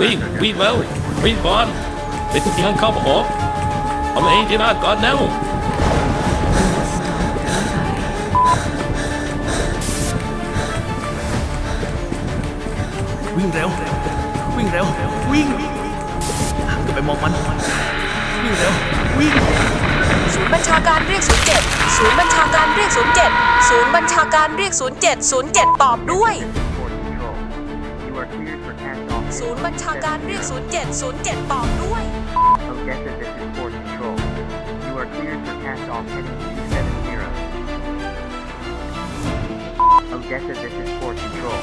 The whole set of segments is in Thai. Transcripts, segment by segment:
วิ่งวิ่งแล้ววิ่งก่อนไปทุกทางเข้าออกเอาเองที่นาก่อนแล้ววิ่งเร็ววิ่งเร็ววิ่งหันกลับไปมองมันวิ่งเร็ววิ่งศูนย์บัญชาการเรียก 07 ศูนย์บัญชาการเรียก 07 ศูนย์บัญชาการเรียก 07 07 ตอบด้วย ศูนย์บัญชาการเรียก 07 07ตอบด้วย Odessa, this is for control. You are cleared for cast off heading 270. Odessa, this is for control.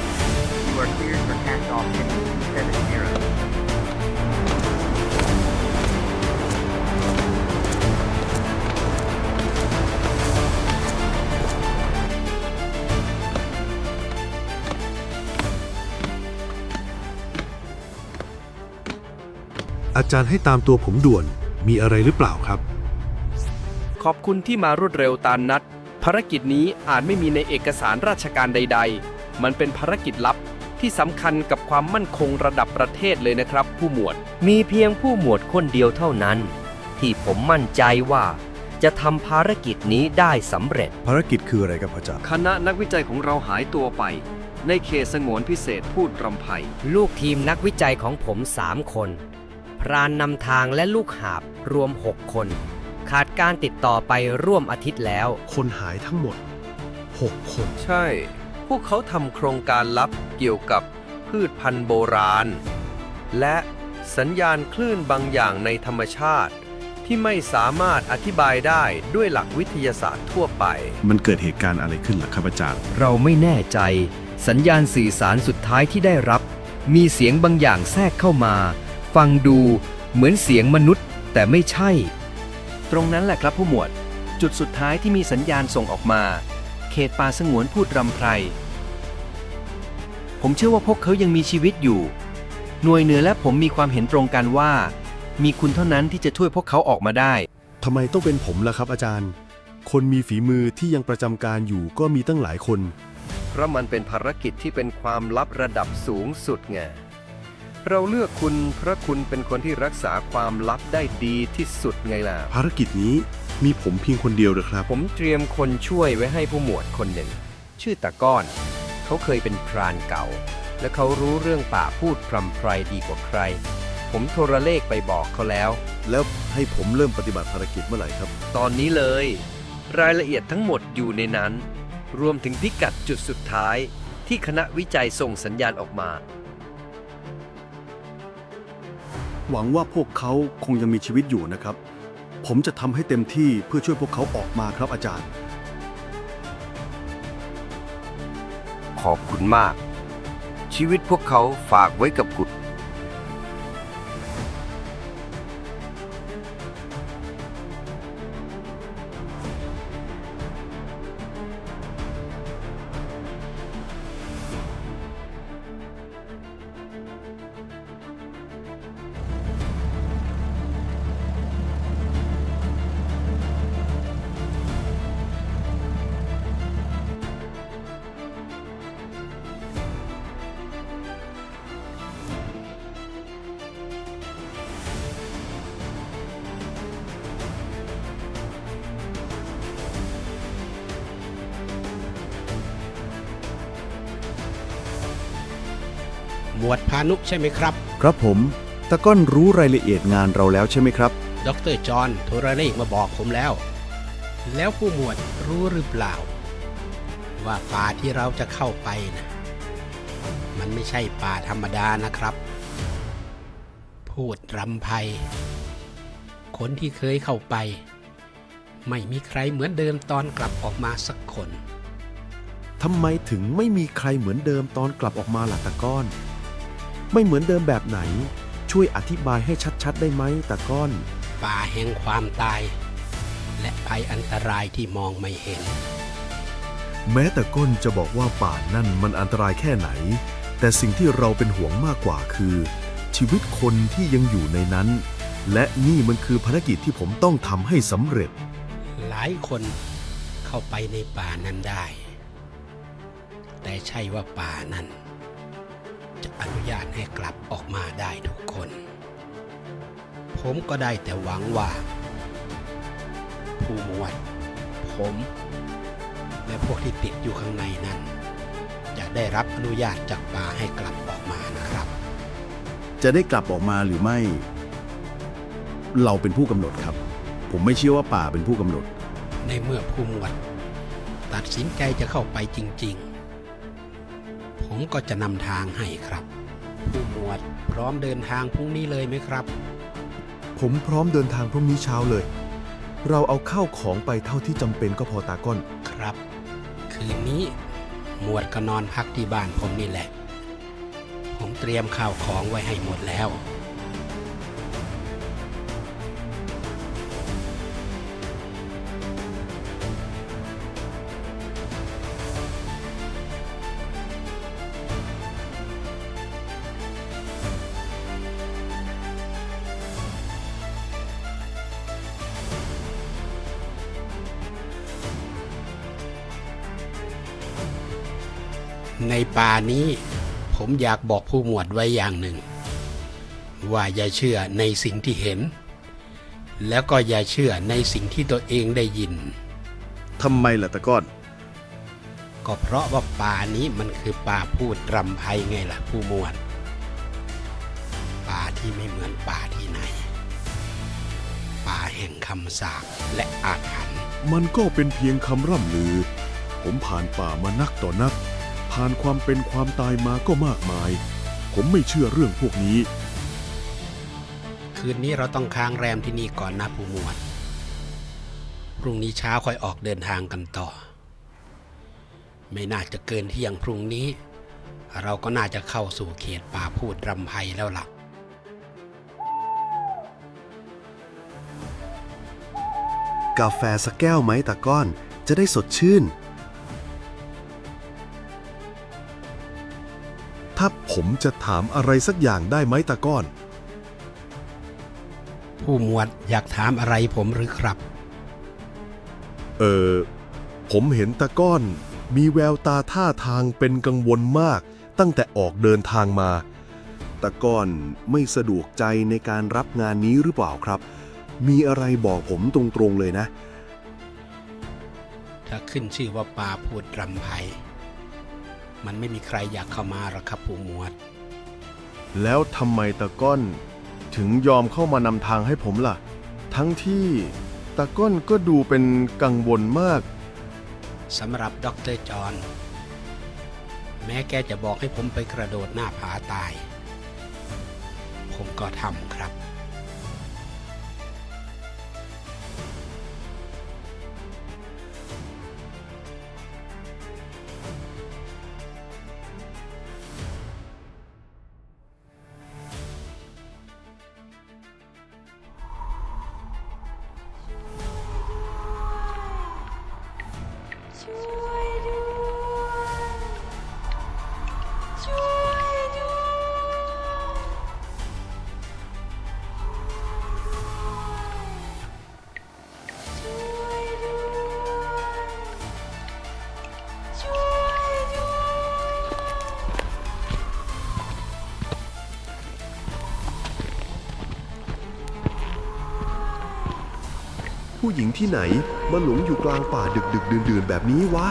อาจารย์ให้ตามตัวผมด่วน มีอะไรหรือเปล่าครับ ขอบคุณที่มารวดเร็วตามนัด ภารกิจนี้อาจไม่มีในเอกสารราชการใด ๆ มันเป็นภารกิจลับที่สำคัญกับความมั่นคงระดับประเทศเลยนะครับ ผู้หมวด มีเพียงผู้หมวดคนเดียวเท่านั้น ที่ผมมั่นใจว่า จะทำภารกิจนี้ได้สำเร็จ ภารกิจคืออะไรครับอาจารย์ คณะนักวิจัยของเราหายตัวไป ในเขตสงวนพิเศษพูดรำไพ ลูกทีมนักวิจัยของผมสามคน พรานนำทางและลูกหาบรวม 6 คน ขาดการติดต่อไปร่วมอาทิตย์แล้ว คนหายทั้งหมด 6 คน ใช่ พวกเขาทำโครงการลับเกี่ยวกับพืชพันธุ์โบราณ และสัญญาณคลื่นบางอย่างในธรรมชาติ ที่ไม่สามารถอธิบายได้ด้วยหลักวิทยาศาสตร์ทั่วไป มันเกิดเหตุการณ์อะไรขึ้นล่ะครับอาจารย์ เราไม่แน่ใจ สัญญาณสื่อสารสุดท้ายที่ได้รับ มีเสียงบางอย่างแทรกเข้ามา ฟังดูเหมือนเสียงมนุษย์แต่ไม่ใช่ ตรงนั้นแหละครับผู้หมวด จุดสุดท้ายที่มีสัญญาณส่งออกมา เขตป่าสงวนพูดรำไพร ผมเชื่อว่าพวกเขายังมีชีวิตอยู่ หน่วยเหนือและผมมีความเห็นตรงกันว่า มีคุณเท่านั้นที่จะช่วยพวกเขาออกมาได้ ทำไมต้องเป็นผมล่ะครับอาจารย์ คนมีฝีมือที่ยังประจำการอยู่ก็มีตั้งหลายคน เพราะมันเป็นภารกิจที่เป็นความลับระดับสูงสุดไง เราเลือกคุณเพราะคุณเป็นคนที่รักษาความลับได้ดีที่สุดไงล่ะ ภารกิจนี้มีผมเพียงคนเดียวเหรอครับ ผมเตรียมคนช่วยไว้ให้ผู้หมวดคนหนึ่ง ชื่อตะก้อน เขาเคยเป็นพรานเก่า และเขารู้เรื่องป่าพูดพรำไพรดีกว่าใคร ผมโทรเลขไปบอกเขาแล้ว แล้วให้ผมเริ่มปฏิบัติภารกิจเมื่อไหร่ครับ ตอนนี้เลย รายละเอียดทั้งหมดอยู่ในนั้น รวมถึงพิกัดจุดสุดท้าย ที่คณะวิจัยส่งสัญญาณออกมา หวังว่าพวกเขาคงยังมีชีวิตอยู่นะครับ ผมจะทำให้เต็มที่เพื่อช่วยพวกเขาออกมาครับอาจารย์ ขอบคุณมาก ชีวิตพวกเขาฝากไว้กับคุณ หมวดพานุใช่ไหมครับ ครับผม ตะก้อนรู้รายละเอียดงานเราแล้วใช่ไหมครับ ดรจอห์นโทรเลขมาบอกผมแล้ว แล้วผู้หมวดรู้หรือเปล่า ว่าป่าที่เราจะเข้าไปนะมันไม่ใช่ป่าธรรมดานะครับ พูดรำไพคนที่เคยเข้าไป ไม่มีใครเหมือนเดิมตอนกลับออกมาสักคนทำไมถึงไม่มีใครเหมือนเดิมตอนกลับออกมาล่ะตะก้อน ไม่เหมือนเดิมแบบไหน ช่วยอธิบายให้ชัดๆ ได้ไหมตะก้อน ป่าแห่งความตาย และภัยอันตรายที่มองไม่เห็น แม้แต่ก้นจะบอกว่าป่านั่นมันอันตรายแค่ไหน แต่สิ่งที่เราเป็นห่วงมากกว่าคือ ชีวิตคนที่ยังอยู่ในนั้น และนี่มันคือภารกิจที่ผมต้องทำให้สำเร็จ หลายคนเข้าไปในป่านั้นได้ แต่ใช่ว่าป่านั้น จะอนุญาตให้กลับออกมาได้ทุกคน ผมก็ได้แต่หวังว่า ผู้หมวด ผม และพวกที่ติดอยู่ข้างในนั้น จะได้รับอนุญาตจากป่าให้กลับออกมานะครับ จะได้กลับออกมาหรือไม่ เราเป็นผู้กำหนดครับ ผมไม่เชื่อว่าป่าเป็นผู้กำหนด ในเมื่อผู้หมวด ตัดสินใจจะเข้าไปจริง ๆ ผมก็จะนำทางให้ครับ ผู้หมวดพร้อมเดินทางพรุ่งนี้เลยไหมครับ ผมพร้อมเดินทางพรุ่งนี้เช้าเลย เราเอาข้าวของไปเท่าที่จำเป็นก็พอตาก้อน ครับ คืนนี้หมวดก็นอนพักที่บ้านผมนี่แหละ ผมเตรียมข้าวของไว้ให้หมดแล้ว ในป่านี้ผมอยากบอกผู้หมวดไว้อย่างหนึ่ง ว่าอย่าเชื่อในสิ่งที่เห็น แล้วก็อย่าเชื่อในสิ่งที่ตัวเองได้ยินทำไมล่ะตาก้อน ก็เพราะว่าป่านี้มันคือป่าพูดรำไพไงล่ะ ผู้หมวด ป่าที่ไม่เหมือนป่าที่ไหน ป่าแห่งคำสาปและอาถรรพ์มันก็เป็นเพียงคำร่ำลือ ผมผ่านป่ามานักต่อนัก ผ่านความเป็นความตายมาก็มากมาย ผมไม่เชื่อเรื่องพวกนี้ คืนนี้เราต้องค้างแรมที่นี่ก่อนนะผู้หมวด พรุ่งนี้เช้าค่อยออกเดินทางกันต่อ ไม่น่าจะเกินเที่ยงพรุ่งนี้ เราก็น่าจะเข้าสู่เขตป่าพูดรำไพแล้วล่ะกาแฟสักแก้วไหมตาก้อนจะได้สดชื่น ถ้าผมจะถามอะไรสักอย่างได้ไหมตาก้อน ผู้หมวดอยากถามอะไรผมหรือครับ เออ ผมเห็นตาก้อน มีแววตาท่าทางเป็นกังวลมาก ตั้งแต่ออกเดินทางมา ตาก้อนไม่สะดวกใจในการรับงานนี้หรือเปล่าครับ มีอะไรบอกผมตรงๆเลยนะ ถ้าขึ้นชื่อว่าป่าพูดรำไพ มันไม่มีใครอยากเข้ามาหรอกครับผู้หมวด แล้วทำไมตาก้อน ถึงยอมเข้ามานำทางให้ผมล่ะ ทั้งที่ตาก้อนก็ดูเป็นกังวลมาก สำหรับดรจอห์นแม้แกจะบอกให้ผมไปกระโดดหน้าผาตาย ผมก็ทำครับ ผู้หญิงที่ไหนมาหลงอยู่กลางป่าดึกดึกดื่นดื่นๆแบบนี้วะ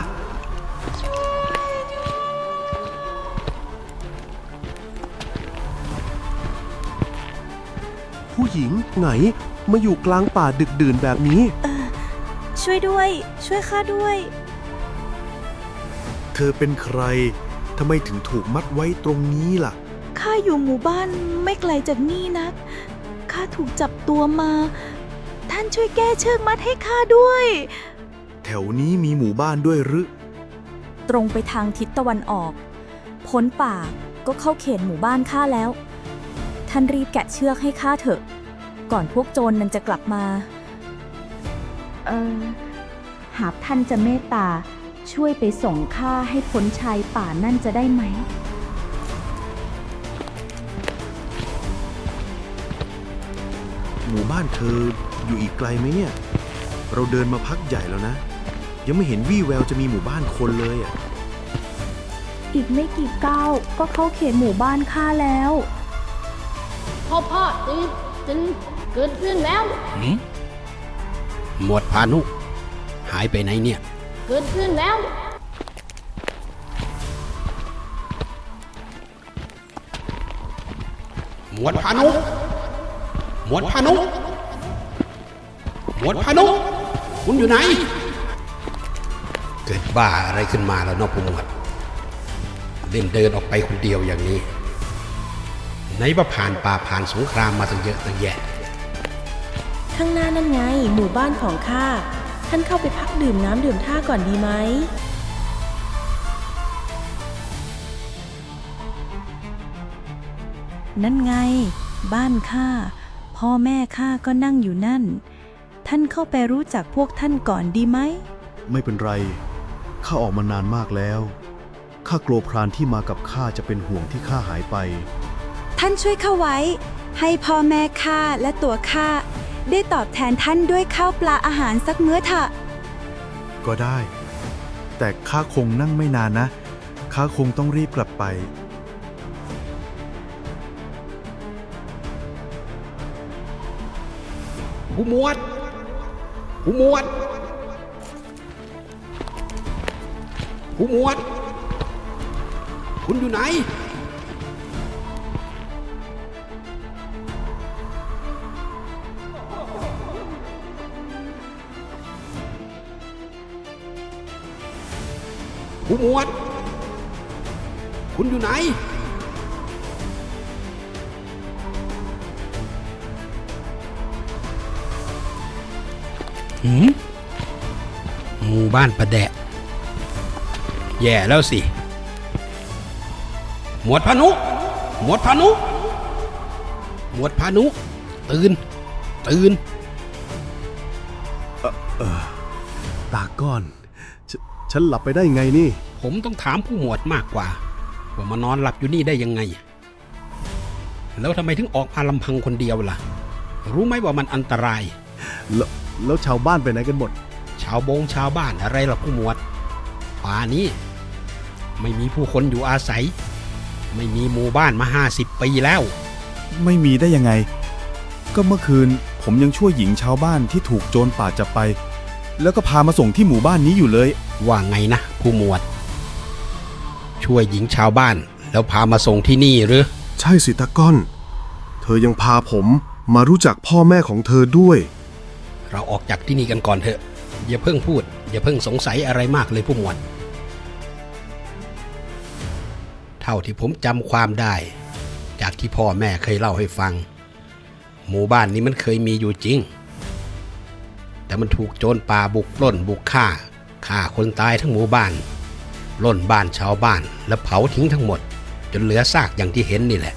ผู้หญิงไหนมาอยู่กลางป่าดึกดื่นแบบนี้ ช่วยด้วย ช่วยข้าด้วย เธอเป็นใคร ทำไมถึงถูกมัดไว้ตรงนี้ล่ะ ข้าอยู่หมู่บ้านไม่ไกลจากนี่นัก ข้าถูกจับตัวมาท่านช่วยแก้เชือกมัดให้ข้าด้วย แถวนี้มีหมู่บ้านด้วยหรือ ตรงไปทางทิศตะวันออก พ้นป่าก็เข้าเขตหมู่บ้านข้าแล้ว ท่านรีบแกะเชือกให้ข้าเถอะ ก่อนพวกโจรนั้นจะกลับมา เออ หากท่านจะเมตตาช่วยไปส่งข้าให้พ้นชายป่านั่นจะได้ไหม หมู่บ้านเธออยู่อีกไกลไหมเนี่ย เราเดินมาพักใหญ่แล้วนะ ยังไม่เห็นวี่แววจะมีหมู่บ้านคนเลยอะ อีกไม่กี่ก้าวก็เข้าเขตหมู่บ้านข้าแล้ว พ่อพ่อตื่นตื่นเกิดเรื่องแล้วหืมหมวดพานุ หายไปไหนเนี่ย เกิดเรื่องแล้ว หมวดพานุ หมวดพานุหมวดพานุคุณอยู่ไหน เกิดบ้าอะไรขึ้นมาแล้วเนอกผู้หมวดเล่นเดินออกไปคนเดียวอย่างนี้ไหนว่าผ่านป่าผ่านสงครามมาตั้งเยอะตั้งแยะ ข้างหน้านั่นไง หมู่บ้านของข้า ท่านเข้าไปพักดื่มน้ำดื่มท่าก่อนดีไหม นั่นไง บ้านข้า พ่อแม่ข้าก็นั่งอยู่นั่น ท่านเข้าไปรู้จักพวกท่านก่อนดีไหม ไม่เป็นไร ข้าออกมานานมากแล้ว ข้ากลัวพรานที่มากับข้าจะเป็นห่วงที่ข้าหายไป ท่านช่วยข้าไว้ ให้พ่อแม่ข้าและตัวข้าได้ตอบแทนท่านด้วยข้าวปลาอาหารสักมื้อเถอะ ก็ได้ แต่ข้าคงนั่งไม่นานนะ ข้าคงต้องรีบกลับไป ผู้หมวดผู้หมวดผู้หมวด คุณอยู่ไหน ผู้หมวด คุณอยู่ไหน หืมหมู่บ้านประแดะ แย่แล้วสิ หมวดพานุ หมวดพานุ หมวดพานุ ตื่น ตื่น ตาก้อนฉฉันหลับไปได้ไงนี่ ผมต้องถามผู้หมวดมากกว่า ว่ามานอนหลับอยู่นี่ได้ยังไง แล้วทำไมถึงออกมาลำพังคนเดียวล่ะ รู้ไหมว่ามันอันตราย แล้ว แล้วชาวบ้านไปไหนกันหมด ชาวบงชาวบ้านอะไรล่ะผู้หมวด ป่านี้ ไม่มีผู้คนอยู่อาศัย ไม่มีหมู่บ้านมาห้าสิบปีแล้ว ไม่มีได้ยังไง ก็เมื่อคืนผมยังช่วยหญิงชาวบ้านที่ถูกโจรป่าจับไป แล้วก็พามาส่งที่หมู่บ้านนี้อยู่เลย ว่าไงนะ ผู้หมวด ช่วยหญิงชาวบ้าน แล้วพามาส่งที่นี่หรือ ใช่สิตาก้อน เธอยังพาผมมารู้จักพ่อแม่ของเธอด้วย เราออกจากที่นี่กันก่อนเถอะ อย่าเพิ่งพูด อย่าเพิ่งสงสัยอะไรมากเลยผู้หมวด เท่าที่ผมจำความได้ จากที่พ่อแม่เคยเล่าให้ฟัง หมู่บ้านนี้มันเคยมีอยู่จริง แต่มันถูกโจรป่าบุกปล้นบุกฆ่าฆ่าคนตายทั้งหมู่บ้านล้นบ้านชาวบ้านและเผาทิ้งทั้งหมด จนเหลือซากอย่างที่เห็นนี่แหละ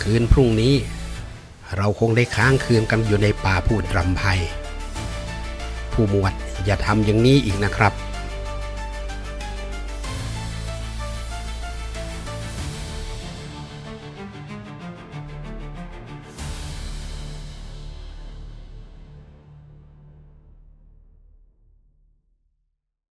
คืนพรุ่งนี้ เราคงได้ค้างคืนกันอยู่ในป่าพูดรำไพผู้หมวดอย่าทำอย่างนี้อีกนะครับ